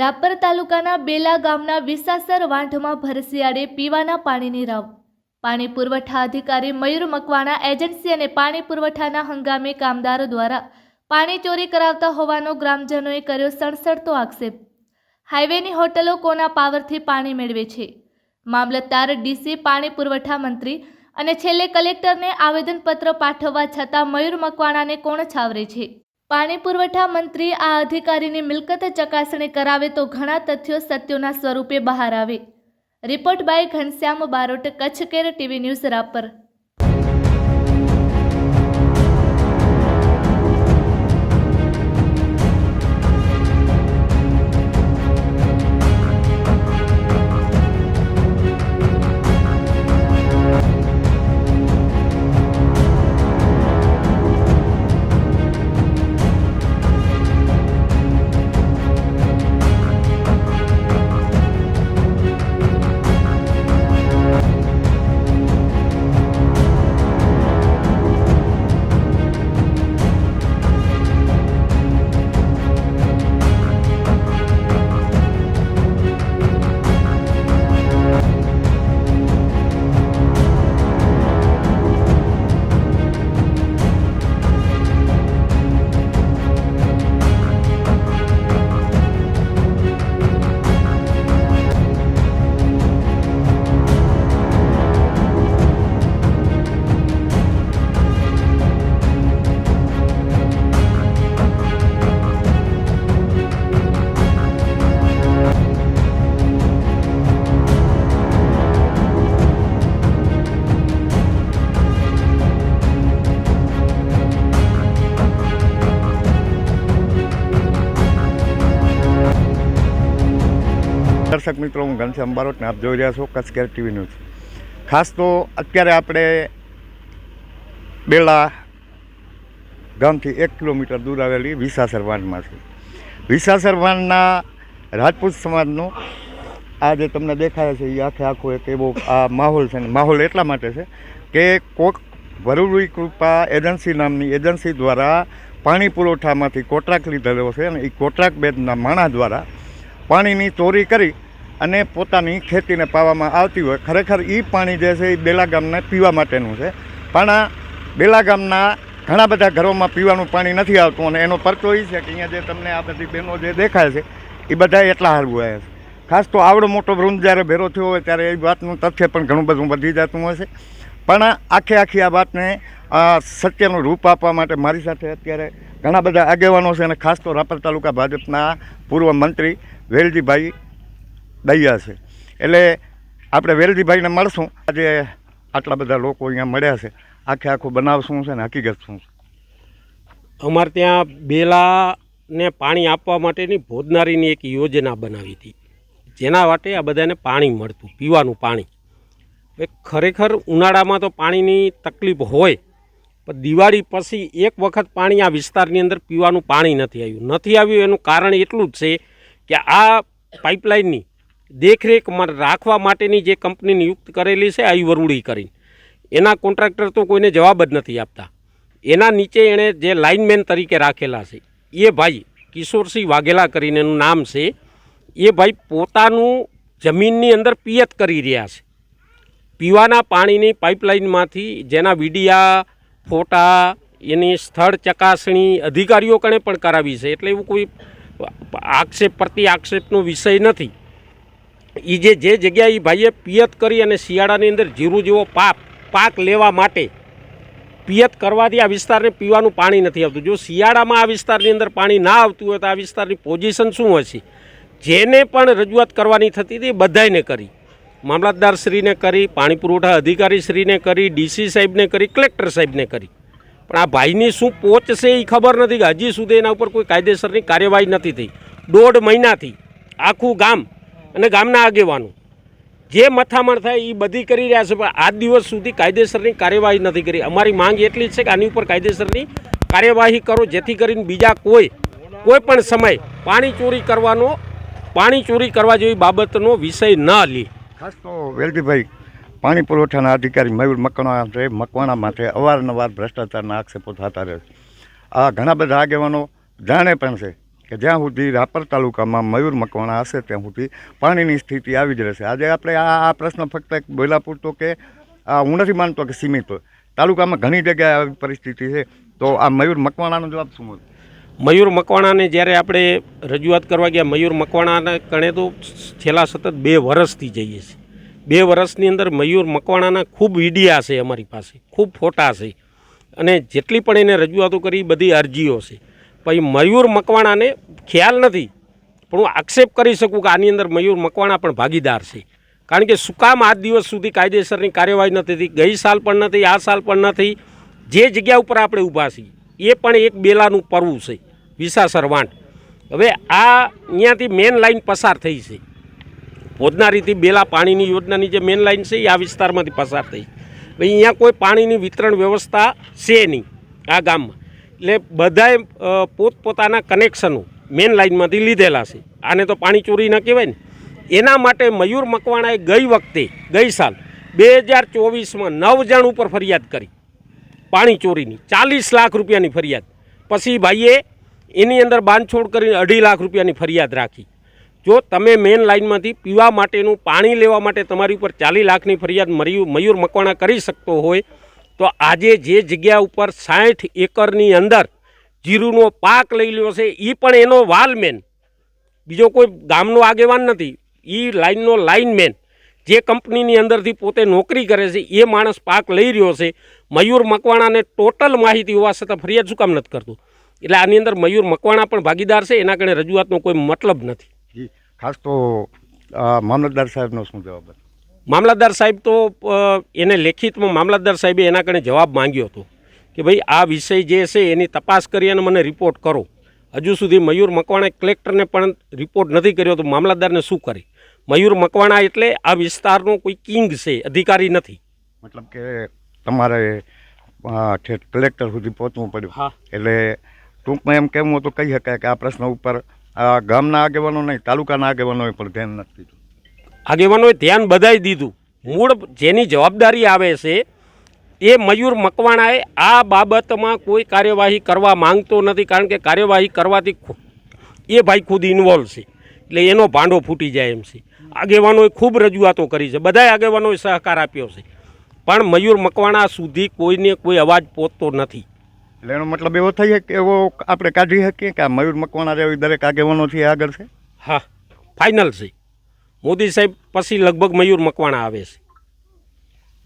રાપર તાલુકાના બેલા ગામના વિસાસર વાંઢમાં ભરસિયાળે પીવાના પાણીની રાવ. પાણી પુરવઠા અધિકારી મયુર મકવાણા એજન્સી અને પાણી પુરવઠાના હંગામી કામદારો દ્વારા પાણી ચોરી કરાવતા હોવાનો ગ્રામજનોએ કર્યો સણસડતો આક્ષેપ. હાઈવેની હોટલો કોના પાવરથી પાણી મેળવે છે? મામલતદાર, ડીસી, પાણી પુરવઠા મંત્રી અને છેલ્લે કલેક્ટરને આવેદનપત્ર પાઠવવા છતાં મયુર મકવાણાને કોણ છાવરે છે? પાણી પુરવઠા મંત્રી આ અધિકારીની મિલકત ચકાસણી કરાવે તો ઘણા તથ્યો સત્યોના સ્વરૂપે બહાર આવે. Report by Ghanshyam Barot, Kutch care TV news Rapar. દર્શક મિત્રો, હું ઘનશ્યામ બારોટને આપ જોઈ રહ્યા છો કચ્છ કેર ટીવી ન્યૂઝ. ખાસ તો અત્યારે આપણે બેલા ગામથી એક કિલોમીટર દૂર આવેલી વિસાસર વાનમાં છે વિસાસર વાનના રાજપૂત સમાજનો આ જે તમને દેખાય છે એ આખે આખો એક એવો આ માહોલ છે ને, માહોલ એટલા માટે છે કે કોક વરુડી કૃપા એજન્સી નામની એજન્સી દ્વારા પાણી પુરવઠામાંથી કોટરાક લીધેલો છે અને એ કોટરાક બેદના માણા દ્વારા પાણીની ચોરી કરી અને પોતાની ખેતીને પાવામાં આવતી હોય. ખરેખર એ પાણી જે છે એ બેલા ગામને પીવા માટેનું છે. પણ બેલા ગામના ઘણા બધા ઘરોમાં પીવાનું પાણી નથી આવતું અને એનો પરચો એ છે કે અહીંયા જે તમને આ બધી બહેનો જે દેખાય છે એ બધા એટલા હાલવું આવ્યા છે. ખાસ તો આવડો મોટો વૃંદ જ્યારે ભેરો થયો હોય ત્યારે એ વાતનું તથ્ય પણ ઘણું બધું વધી જતું છે. પણ આખે આખી આ વાતને સત્યનું રૂપ આપવા માટે મારી સાથે અત્યારે ઘણા બધા આગેવાનો છે અને ખાસ તો રાપર તાલુકા ભાજપના પૂર્વ મંત્રી વેલજીભાઈ દૈયા છે. એટલે આપણે વેલજીભાઈને મળશું. આજે આટલા બધા લોકો અહીંયા મળ્યા છે. આખે આખું બનાવ શું છે ને હકીકત શું છે? અમારે ત્યાં બેલાને પાણી આપવા માટેની ભોજનારીની એક યોજના બનાવી હતી. જેના માટે આ બધાને પાણી મળતું, પીવાનું પાણી. ખરેખર ઉનાળામાં તો પાણીની તકલીફ હોય, પણ દિવાળી પછી એક વખત પાણી આ વિસ્તારની અંદર પીવાનું પાણી નથી આવ્યું. નથી આવ્યું એનું કારણ એટલું જ છે કે આ પાઇપલાઇનની દેખરેખ રાખવા માટેની જે કંપની નિયુક્ત કરેલી છે આઈ વરુડી કરીને. એના કોન્ટ્રાક્ટર તો કોઈને જવાબ જ નથી આપતા. એના નીચે એણે જે લાઇનમેન તરીકે રાખેલા છે, એ ભાઈ કિશોરસિંહ વાઘેલા કરીને એનું નામ છે, એ ભાઈ પોતાનું જમીનની અંદર પિયત કરી રહ્યા છે. પીવાના પાણીની પાઇપલાઇનમાંથી જેના વિડિયા, ફોટા, એની સ્થળ ચકાસણી અધિકારીઓ કણે પણ કરાવી છે, એટલે એવું કોઈ આક્ષેપ પ્રતિ આક્ષેપનો વિષય નથી. એ જે જે જગ્યાએ એ ભાઈએ પિયત કરી અને શિયાળાની અંદર જીરું જેવો પાક પાક લેવા માટે પિયત કરવાથી આ વિસ્તારને પીવાનું પાણી નથી આવતું. જો શિયાળામાં આ વિસ્તારની અંદર પાણી ના આવતું હોય તો આ વિસ્તારની પોઝિશન શું હશે? જેને પણ રજૂઆત કરવાની થતી હતી એ બધાયને કરી. મામલતદારશ્રીને કરી, પાણી પુરવઠા અધિકારીશ્રીને કરી, ડીસી સાહેબને કરી, કલેક્ટર સાહેબને કરી. પણ આ ભાઈની શું પહોંચ છે એ ખબર નથી કે હજી સુધી એના ઉપર કોઈ કાયદેસરની કાર્યવાહી નથી થઈ. દોઢ મહિનાથી આખું ગામ અને ગામના આગેવાનો. જે મથામણ થાય એ બધી કરી રહ્યા છે, પણ આજ દિવસ સુધી કાયદેસરની કાર્યવાહી નથી કરી. અમારી માંગ એટલી છે કે આની ઉપર કાયદેસરની કાર્યવાહી કરો, જેથી કરીને બીજા કોઈ કોઈ પણ સમય પાણી ચોરી કરવાનો, પાણી ચોરી કરવા જેવી બાબતનો વિષય ન લે. ખાસ તો વેલજીભાઈ, પાણી પુરવઠાના અધિકારી મયુર મકવાણા છે મકવાણા માટે અવારનવાર ભ્રષ્ટાચારના આક્ષેપો થતા રહે છે. આ ઘણા બધા આગેવાનો જાણે પણ છે કે જ્યાં સુધી રાપર તાલુકામાં મયુર મકવાણા હશે, ત્યાં સુધી પાણીની સ્થિતિ આવી જ રહેશે. આજે આપણે આ આ પ્રશ્ન ફક્ત એક બોયલા પૂરતો કે, આ હું નથી માનતો કે સીમિત તાલુકામાં ઘણી જગ્યાએ આવી પરિસ્થિતિ છે. તો આ મયુર મકવાણાનો જવાબ શું હતો મયુર મકવાણાને જ્યારે આપણે રજૂઆત કરવા ગયા, મયુર મકવાણાને કણે તો છેલ્લા સતત બે વર્ષથી જઈએ છીએ. બે વર્ષની અંદર મયુર મકવાણાના ખૂબ વિડિયા છે અમારી પાસે, ખૂબ ફોટા છે. અને જેટલી પણ એને રજૂઆતો કરી, બધી અરજીઓ છે. પછી મયુર મકવાણાને ખ્યાલ નથી. પણ હું આક્ષેપ કરી શકું કે આની અંદર મયુર મકવાણા પણ ભાગીદાર છે. કારણ કે શું કામ આજ દિવસ સુધી કાયદેસરની કાર્યવાહી નથી થઈ, ગઈ સાલ પણ નથી, આ સાલ પણ નથી. જે જગ્યા ઉપર આપણે ઊભા છીએ, એ પણ એક બેલાનું પરવું છે, વિસાસર વાંટ હવે આ અહીંયાથી મેન લાઈન પસાર થઈ છે. ભોજનારીથી બેલા પાણીની યોજનાની જે મેન લાઇન છે, એ આ વિસ્તારમાંથી પસાર થઈ. છે અહીંયા કોઈ પાણીની વિતરણ વ્યવસ્થા છે નહીં, આ ગામમાં. એટલે બધાએ પોતપોતાના કનેક્શનો મેન લાઇનમાંથી લીધેલા છે. આને તો પાણી ચોરી ન કહેવાય ને. એના માટે મયુર મકવાણાએ ગઈ વખતે, ગઈ સાલ બે હજાર ચોવીસમાં નવ જણ ઉપર ફરિયાદ કરી. પાણી ચોરીની, ચાલીસ લાખ રૂપિયાની ફરિયાદ. પછી ભાઈએ એની અંદર બાંધછોડ કરીને અઢી લાખ રૂપિયાની ફરિયાદ રાખી. જો તમે મેન લાઇનમાંથી પીવા માટેનું પાણી લેવા માટે તમારી ઉપર ચાલીસ લાખની ફરિયાદ મયુર મકવાણા કરી શકતો હોય તો આજે જે જગ્યા ઉપર સાઠ એકરની અંદર જીરુનો પાક લઈ લ્યો છે એ પણ એનો વાલમેન બીજો કોઈ ગામનો આગેવાન નથી એ લાઈનનો લાઇનમેન જે કંપનીની અંદરથી પોતે નોકરી કરે છે, એ માણસ પાક લઈ રહ્યો છે. મયુર મકવાણાને ટોટલ માહિતી હોવા છતાં ફરિયાદ શું કામ નથી કરતું? એટલે આની અંદર મયુર મકવાણા પણ ભાગીદાર છે, એના કારણે રજૂઆતનો કોઈ મતલબ નથી. ખાસ તો મામલતદાર સાહેબનો શું જવાબ? મામલતદાર સાહેબ તો એને લેખિતમાં મામલતદાર સાહેબે એના કણે જવાબ માંગ્યો હતો કે ભાઈ આ વિષય જે છે એની તપાસ કરી અને મને રિપોર્ટ કરો. હજુ સુધી મયુર મકવાણા કલેક્ટરને પણ રિપોર્ટ નથી કર્યો તો મામલતદારને શું કરે? મયુર મકવાણા એટલે આ વિસ્તારનો કોઈ કિંગ છે અધિકારી નથી. મતલબ કે તમારે કલેક્ટર સુધી પહોંચવું પડ્યું. હા. એટલે ટૂંકમાં એમ કહેવું હતું તો કહી શકાય કે આ પ્રશ્ન ઉપર આ ગામના આગેવાનો નહીં તાલુકાના આગેવાનોએ પણ ધ્યાન નથી દીધું. આગેવાનોએ ધ્યાન બધાય દીધું. મૂળ જેની જવાબદારી આવે છે એ મયુર મકવાણાએ આ બાબતમાં કોઈ કાર્યવાહી કરવા માંગતો નથી કારણ કે કાર્યવાહી કરવાથી એ ભાઈ ખુદ ઇન્વોલ્વ છે. એટલે એનો ભાંડો ફૂટી જાય એમ છે. આગેવાનોએ ખૂબ રજૂઆતો કરી છે. બધાય આગેવાનોએ સહકાર આપ્યો છે. પણ મયુર મકવાણા સુધી કોઈને કોઈ અવાજ પહોંચતો નથી. એટલે એનો મતલબ એવો થઈ શકે કે એવો આપણે કાઢી શકીએ કે આ મયુર મકવાણા જેવી દરેક આગેવાનોથી આગળ છે? હા ફાઇનલ છે. મોદી સાહેબ પછી લગભગ મયુર મકવાણા આવે છે.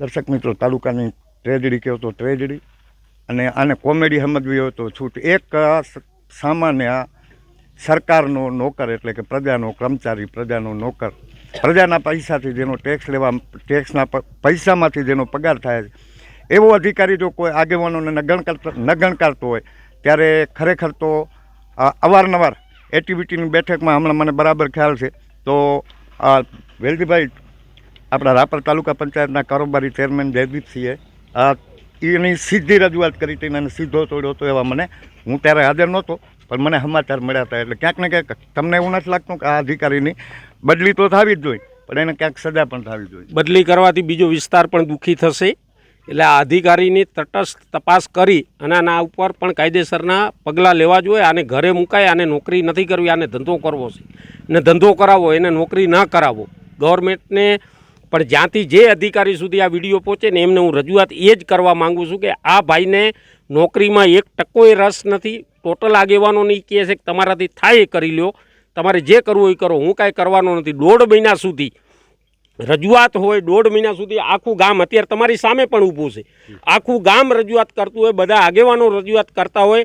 દર્શક મિત્રો, તાલુકાની ટ્રેજડી કહો તો ટ્રેજડી અને આને કોમેડી સમજવી હોય તો છૂટ. એક સામાન્ય સરકારનો નોકર એટલે કે પ્રજાનો કર્મચારી, પ્રજાનો નોકર. પ્રજાના પૈસાથી જેનો ટેક્સ લેવા ટેક્સના પૈસામાંથી જેનો પગાર થાય છે. એવો અધિકારી જો કોઈ આગેવાનોને નગણ કરતો નગણ કરતો હોય, ત્યારે ખરેખર તો અવારનવાર એટીવીટીની બેઠકમાં હમણાં મને બરાબર ખ્યાલ છે. તો આ વેલજીભાઈ આપણા રાપર તાલુકા પંચાયતના કારોબારી ચેરમેન જયદીપસિંહે, આ એની સીધી રજૂઆત કરી હતી અને સીધો તોડ્યો હતો એવા મને. હું ત્યારે હાજર નહોતો, પણ મને સમાચાર મળ્યા હતા એટલે ક્યાંક ને ક્યાંક તમને એવું નથી લાગતું કે આ અધિકારીની બદલી તો થવી જ જોઈએ, પણ એને ક્યાંક સજા પણ થવી જોઈએ. બદલી કરવાથી બીજો વિસ્તાર પણ દુઃખી થશે. એટલે આ અધિકારીની તટસ્થ તપાસ કરી અને આના ઉપર પણ કાયદેસરના પગલાં લેવા જોઈએ. આને ઘરે મુકાય, આને નોકરી નથી કરવી, આને ધંધો કરવો છે. ને ધંધો કરાવવો, એને નોકરી ન કરાવો ગવર્મેન્ટને પણ જ્યાંથી જે અધિકારી સુધી આ વીડિયો પહોંચે ને એમને હું રજૂઆત એ જ કરવા માગું છું કે આ ભાઈને નોકરીમાં એક ટકોય રસ નથી ટોટલ આગેવાનોની કહે છે કે તમારાથી થાય એ કરી લ્યો, તમારે જે કરવું એ કરો, હું કાંઈ કરવાનો નથી. દોઢ મહિના સુધી રજૂઆત હોય, દોઢ મહિના સુધી આખું ગામ, અત્યારે તમારી સામે પણ ઊભું છે. આખું ગામ રજૂઆત કરતું હોય, બધા આગેવાનો રજૂઆત કરતા હોય,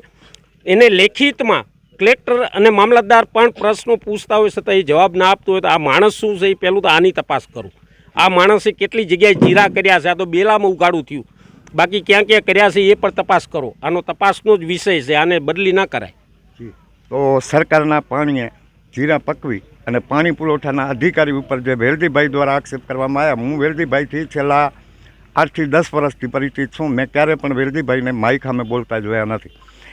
એને લેખિતમાં કલેક્ટર અને મામલતદાર પણ પ્રશ્નો પૂછતા હોય છતાં એ જવાબ ના આપતો હોય તો આ માણસ શું છે એ પહેલું તો આની તપાસ કરું. આ માણસે કેટલી જગ્યાએ જીરા કર્યા છે? આ તો બેલામાં ઉગાડું થયું. બાકી ક્યાં ક્યાં કર્યા છે એ પણ તપાસ કરો. આનો તપાસનો જ વિષય છે, આને બદલી ના કરાય. તો સરકારના પાણીએ જીરા પકવી અને પાણી પુરવઠાના અધિકારી ઉપર જે વેલદીભાઈ દ્વારા આક્ષેપ કરવામાં આવ્યા, હું વેલદીભાઈથી છેલ્લા આઠથી દસ વર્ષથી પરિચિત છું. મેં ક્યારે પણ વેલદીભાઈને માઇક અમે બોલતા જોયા નથી.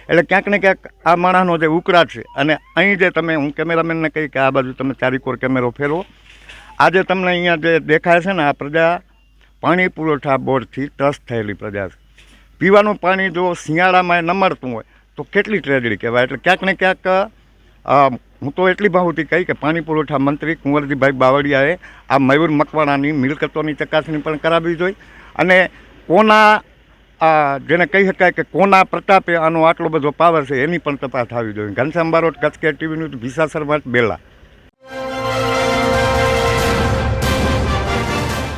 એટલે ક્યાંક ને ક્યાંક આ માણસનો જે ઉકળાટ છે અને અહીં જે તમે, હું કેમેરામેનને કહી કે આ બાજુ તમે ચારીકોર કેમેરો ફેરવો. આજે તમને અહીંયા જે દેખાય છે ને, આ પ્રજા પાણી પુરવઠા બોર્ડથી ટ્રસ્ટ થયેલી પ્રજા છે. પીવાનું પાણી જો શિયાળામાં ન મળતું હોય, તો કેટલી ટ્રેજડી કહેવાય? એટલે ક્યાંક ને ક્યાંક હું તો એટલી ભાવથી કહી કે પાણી પુરવઠા મંત્રી કુંવરજીભાઈ બાવળિયાએ આ મયુર મકવાણાની મિલકતોની ચકાસણી પણ કરાવવી જોઈએ. અને કોના આ જેને કહી શકાય કે કોના પ્રતાપે આનો આટલો બધો પાવર છે એની પણ તપાસ થવી જોઈએ. ઘનશ્યામ બારોટ કચકે ટીવી ન્યૂઝ વિસાસર બેલા.